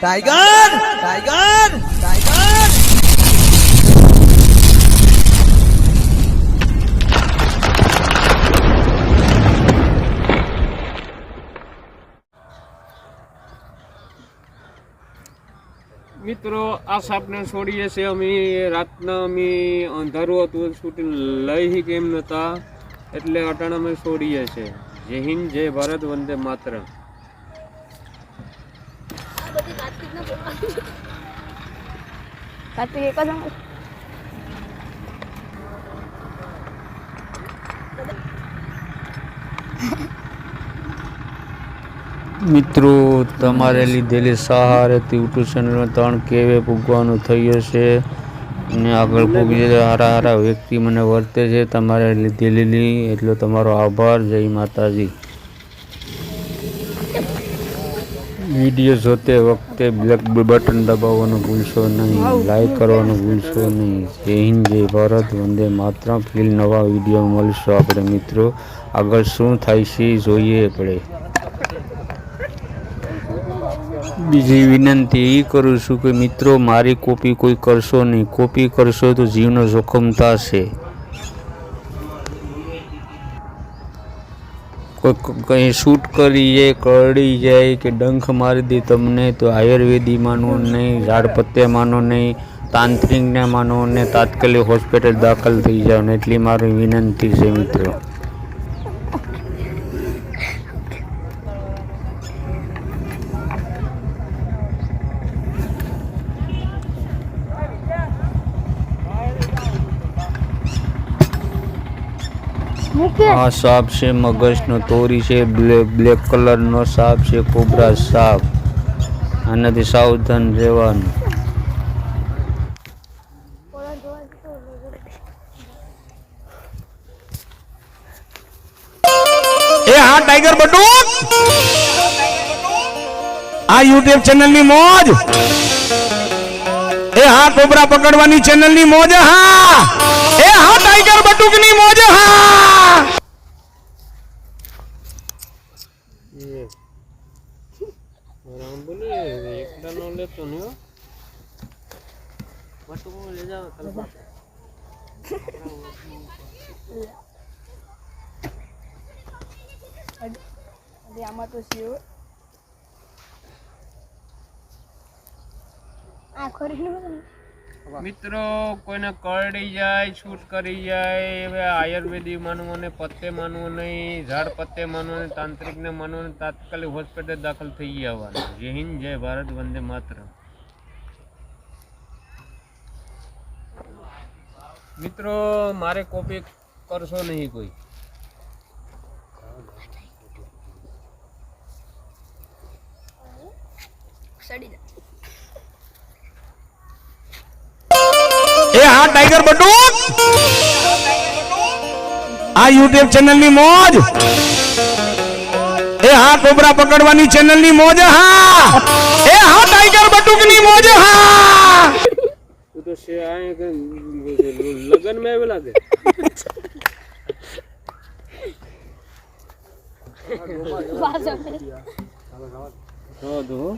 Tiger tiger tiger મિત્રો, આ સાપને છોડીએ છીએ અમે. રાતના અમે અંધારું હતું, શૂટિંગ લઈ કેમ નહોતા એટલે અટાણા અમે છોડીએ છીએ જય હિન્દ, જય ભારત, વંદે માત્ર માત્ર કાર્તિક એક જ મિત્રો તમારે લીધેલી સહારેથી યુટ્યુબ ચેનલમાં ત્રણ કેવે પૂગવાનું થયું છે. અને આગળ પૂગી હારા હારા વ્યક્તિ મને વર્તે છે તમારે લીધેલી એટલો તમારો આભાર. જય માતાજી. વીડિયો જોતે વખતે બ્લેક બટન દબાવવાનું ભૂલશો નહીં, લાઈક કરવાનું ભૂલશો નહીં. જય હિન્દ, જય ભારત, વંદે માત્ર ફિલ નવા વીડિયો મળશો આપણે મિત્રો. આગળ શું થાય છે જોઈએ આપણે. બીજી વિનંતી એ કરું છું કે મિત્રો, મારી કોપી કોઈ કરશો નહીં. કોપી કરશો તો જીવનો જોખમ થશે. કોઈ કંઈ શૂટ કરી જાય, કરડી જાય કે ડંખ મારી દે તમને, તો આયુર્વેદી માનો નહીં ઝાડ પત્તે માનો નહીં, તાંત્રિકને માનો ને તાત્કાલિક હોસ્પિટલ દાખલ થઈ જાઓ ને એટલી મારી વિનંતી છે મિત્રો. આ સાપ છે મગજનો તોરી છે બ્લેક બ્લેક કલરનો સાપ છે કોબરા સાપ. આનાથી સાવધાન રહેવાનું. એ હા ટાઈગર બટુક આ યુટ્યુબ ચેનલની મોજ! એ હા કોબરા પકડવાની ચેનલની મોજ હા ટાઈગર બટુકની મોજ હા રામ બોલી એકલાનો લેતો નહીં હો બટુકો લઈ જાઓ કલ્પા આમાં તો શિવ આ ખરી મિત્રો કોઈને કરડી જાય છૂટ કરી જાય હવે આયુર્વેદિક માનવું અને પત્તે માનવું નહીં ઝાડ પત્તે માનવું નહીં તાંત્રિકને માનવું નહીં તાત્કાલિક હોસ્પિટલ દાખલ થઈ જવાનું જય હિન્દ જય ભારત વંદે માત્ર મિત્રો મારે કોપી કરશો નહીં કોઈ? સડી જાય એ હા ટાઈગર બટુક આ યુટ્યુબ ચેનલ ની મોજ એ હા કોબરા પકડવાની ચેનલ ની મોજ હા એ હા ટાઈગર બટુક ની મોજ હા તું તો શે આ લગન में आवे लागे हाँ दो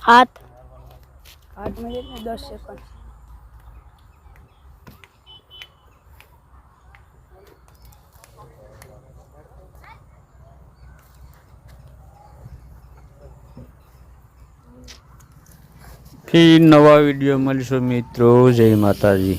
હાથ. આઠ મિનિટ ને દસ સેકન્ડ નવા વીડિયો મળીશું મિત્રો. જય માતાજી.